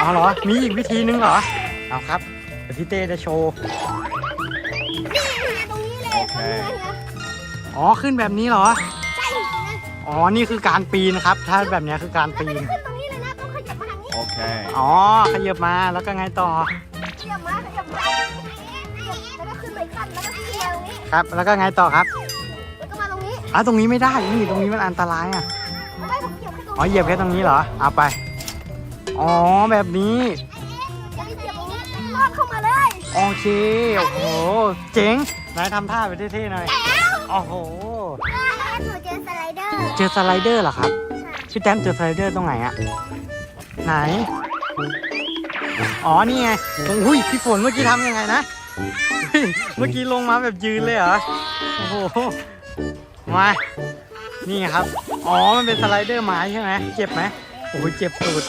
อ๋อเหรอ มีอีกวิธีนึงเหรอ เอาครับเดี๋ยวพี่เต้จะโชว์นี่ตรงนี้เลยโอเค อ๋อ ขึ้นแบบนี้เหรอ ใช่นะอ๋อ นี่คือการปีนครับ ถ้าแบบเนี้ยคือการปีน ขึ้นตรงนี้เลยนะต้องขยับมาทางนี้ Okay. อ๋อ ขยับมา แล้วก็ไงต่อ ขยับมาขยับมาแล้วก็ขึ้นไปขั้นแล้วก็ขึ้นมาตรงนี้ครับ แล้วก็ไงต่อครับแล้วก็มาตรงนี้อะตรงนี้ไม่ได้ นี่ ตรงนี้มันอันตรายอะ ไม่ได้ผมเหยียบแค่ตรงอ๋อเหยียบแค่ตรงนี้เหรอ เอาไป อ๋อแบบนี้จะได้เหยียบตรงนี้ ลอดเข้ามาเลยโอเค โอ้โห เจ๋งนายทำท่าไปเท่ๆหน่อย โอ้โห แล้วหนูเจอสไลเดอร์ เจอสไลเดอร์เหรอครับ พี่แต้มเจอสไลเดอร์ตรงไหนอะไหน อ๋อ นี่ไงอุ้ยพี่ฝนเมื่อกี้ทำยังไงนะเฮ้ยเมื่อกี้ลงมาแบบยืนเลยเหรอ โอ้โห มา นี่ไงครับ อ๋อ มันเป็นสไลเดอร์ไม้ใช่ไหมเจ็บไหม โอ้ยเจ็บปวด